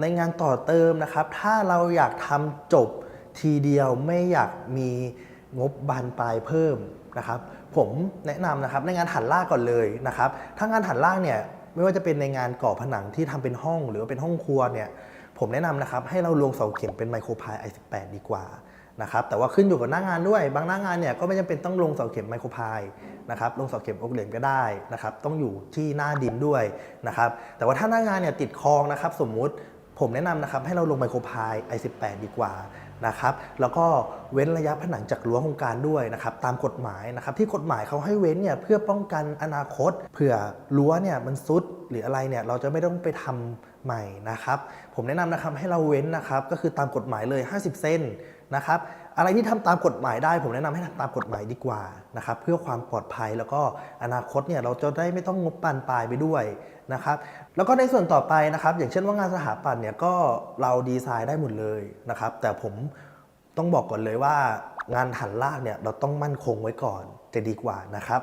ในงานต่อเติมนะครับ ถ้าเราอยากทำจบทีเดียวไม่อยากมีงบบานปลายเพิ่มนะครับ ผมแนะนำนะครับในงานหันล่างก่อนเลยนะครับถ้างานหันล่างเนี่ยไม่ว่าจะเป็นในงานก่อผนังที่ทำเป็นห้องหรือว่าเป็นห้องครัวเนี่ยผมแนะนำนะครับให้เราลงเสาเข็มเป็นไมโครพาย i18 ดีกว่านะครับแต่ว่าขึ้นอยู่กับหน้างานด้วย บางหน้างานเนี่ยก็ไม่จำเป็นต้องลงเสาเข็มไมโครพายนะครับลงเสาเข็มอกเหล็กก็ได้นะครับต้องอยู่ที่หน้าดินด้วยนะครับแต่ว่าถ้าหน้างานเนี่ยติดคลองนะครับสมมุติ ผมแนะนำนะครับให้เราลงไมโครพาย i18 ดีกว่านะครับแล้วก็เว้นระยะผนังจากรั้วโครงการด้วยนะครับตามกฎหมายนะครับที่กฎหมายเขาให้เว้นเนี่ยเพื่อป้องกันอนาคตเผื่อรั้วเนี่ยมันซุดหรืออะไรเนี่ยเราจะไม่ต้องไปทำใหม่นะครับผมแนะนำนะครับให้เราเว้นนะครับก็คือตามกฎหมายเลย 50 เซน นะครับอะไรที่ทำตามกฎหมายได้ ผมแนะนำให้ทำตามกฎหมายดีกว่านะครับเพื่อความปลอดภัยแล้วก็อนาคตเนี่ยเราจะได้ไม่ต้องงบปานปลายไปด้วยนะครับแล้วก็ในส่วนต่อไปนะครับ อย่างเช่นว่างานสถาปัตย์เนี่ยก็เราดีไซน์ได้หมดเลยนะครับ แต่ผมต้องบอกก่อนเลยว่างานหันลากเนี่ยเราต้องมั่นคงไว้ก่อนจะดีกว่านะครับ